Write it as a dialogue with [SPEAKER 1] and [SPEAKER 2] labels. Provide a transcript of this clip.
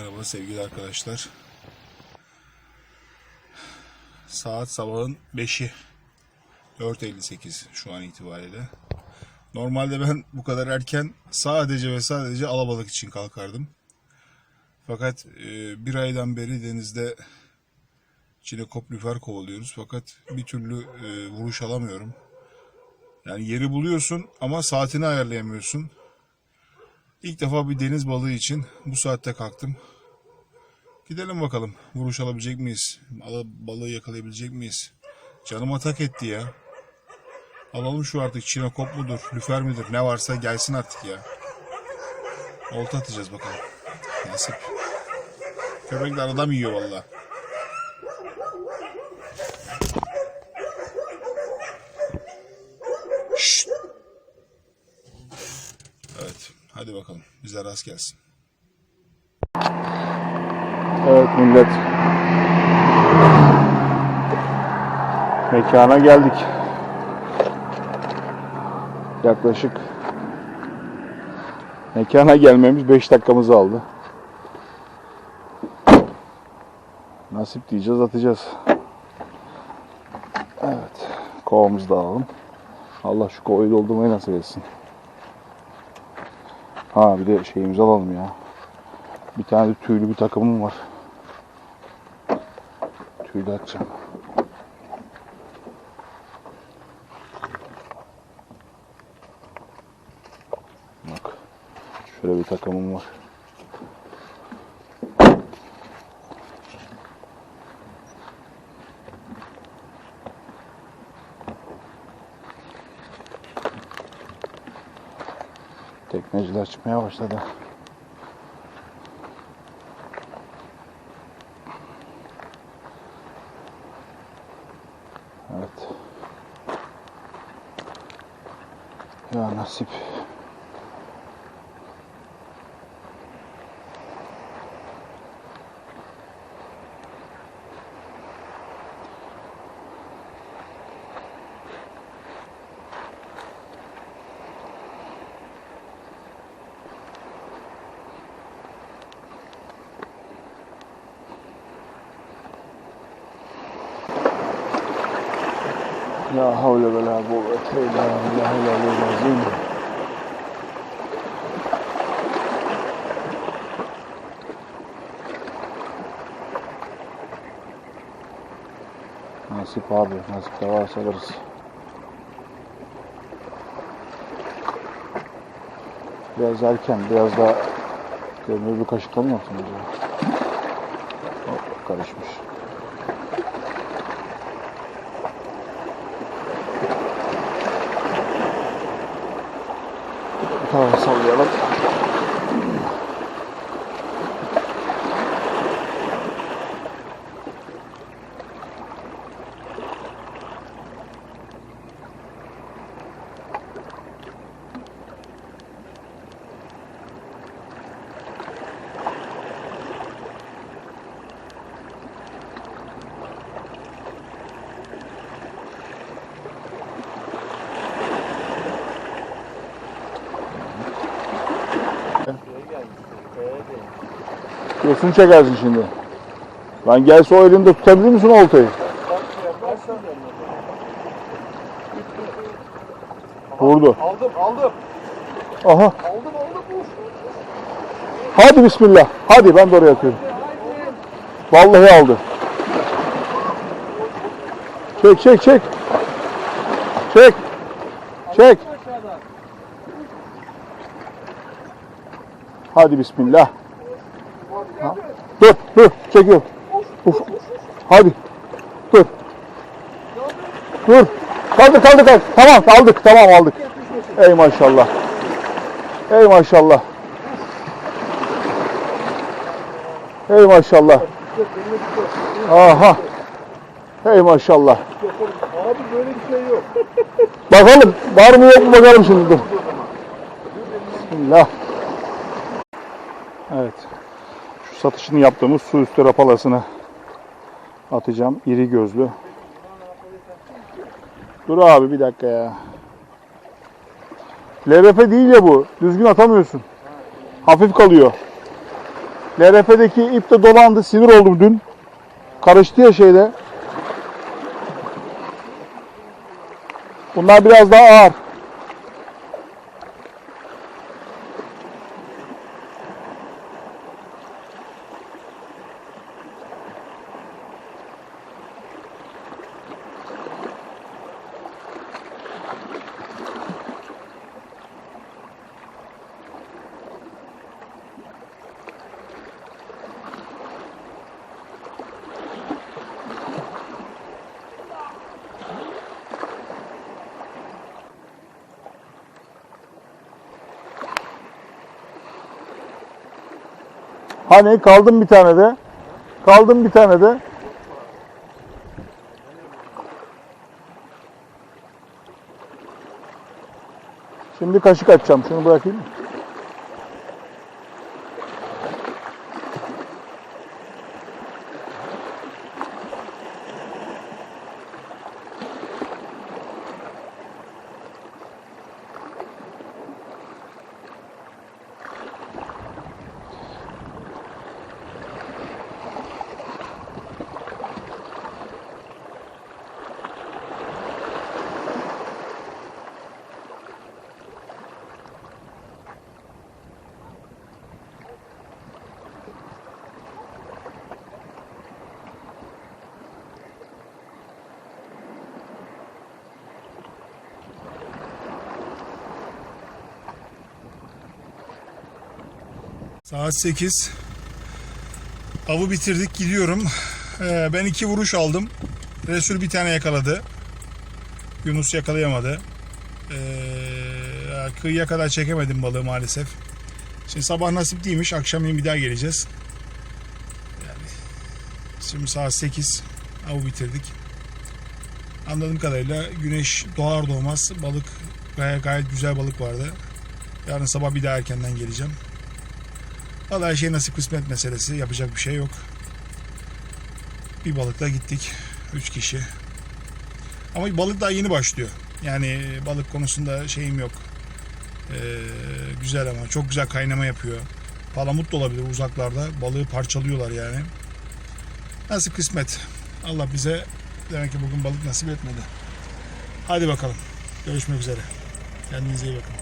[SPEAKER 1] Merhaba sevgili arkadaşlar. Saat sabahın 5'i. 4.58 şu an itibariyle. Normalde ben bu kadar erken sadece ve sadece alabalık için kalkardım. Fakat e, bir aydan beri denizde çinekop lüfer kovalıyoruz. Fakat bir türlü e, vuruş alamıyorum. Yani yeri buluyorsun ama saatini ayarlayamıyorsun. İlk defa bir deniz balığı için bu saatte kalktım. Gidelim bakalım. Vuruş alabilecek miyiz? Balığı yakalayabilecek miyiz? Canıma tak etti ya. Alalım şu artık çinekop mudur, lüfer midir ne varsa gelsin artık ya. Olta atacağız bakalım. Nasip. Köpekler adam yiyor valla. Şşt. Evet. Hadi bakalım. Bize rast gelsin.
[SPEAKER 2] Evet millet. Mekana geldik. Yaklaşık mekana gelmemiz 5 dakikamızı aldı. Nasip diyeceğiz atacağız. Evet. Kovamızı da alalım. Allah şu kovayı doldurmayı nasip etsin. Ha bir de şeyimizi alalım ya. Bir tane de tüylü bir takımım var. Tüylü atacağım. Bak. Şöyle bir takımım var. Tekneciler çıkmaya başladı. Evet. Ya nasip. La havle ve la kuvvete illa billahil aliyyil azim. Nasip abi, nasip de. Biraz erken, biraz daha görünür bir kaşıkla mı yapsın acaba? Hop, karışmış. Tamam sallayalım. Yosun çekersin şimdi. Lan gelse o elinde tutabilir misin oltayı? Vurdu.
[SPEAKER 3] Aldım aldım.
[SPEAKER 2] Aha.
[SPEAKER 3] Aldım aldım.
[SPEAKER 2] Hadi bismillah. Hadi ben de oraya atıyorum. Vallahi aldı. Çek çek çek. Çek. Çek. Hadi bismillah. Ha. Dur dur çekiyor. Uf. Hadi. Dur. Dur. Kaldı kaldı kaldı. Tamam aldık tamam aldık. Ey maşallah. Ey maşallah. Ey maşallah. Aha. Hey maşallah.
[SPEAKER 3] Abi böyle bir şey yok.
[SPEAKER 2] Bakalım var mı yok mu bakalım şimdi. Bismillah. Evet. Şu satışını yaptığımız su üstü rapalasını atacağım. İri gözlü. Dur abi bir dakika ya. LBP değil ya bu. Düzgün atamıyorsun. Hafif kalıyor.
[SPEAKER 3] LRF'deki ip de dolandı. Sinir oldum dün. Karıştı ya şeyde. Bunlar biraz daha ağır. Hani kaldım bir tane de. Kaldım bir tane de. Şimdi kaşık açacağım. Şunu bırakayım.
[SPEAKER 2] Saat 8. Avı bitirdik gidiyorum. Ee, ben iki vuruş aldım. Resul bir tane yakaladı. Yunus yakalayamadı. Ee, kıyıya kadar çekemedim balığı maalesef. Şimdi sabah nasip değilmiş. Akşamleyin bir daha geleceğiz. Şimdi saat 8. Avı bitirdik. Anladığım kadarıyla güneş doğar doğmaz balık gayet, gayet güzel balık vardı. Yarın sabah bir daha erkenden geleceğim. Vallahi her şey nasip kısmet meselesi. Yapacak bir şey yok. Bir balıkla gittik. Üç kişi. Ama balık daha yeni başlıyor. Yani balık konusunda şeyim yok. Ee, güzel ama çok güzel kaynama yapıyor. Palamut da olabilir uzaklarda. Balığı parçalıyorlar yani. Nasip kısmet. Allah bize demek ki bugün balık nasip etmedi. Hadi bakalım. Görüşmek üzere. Kendinize iyi bakın.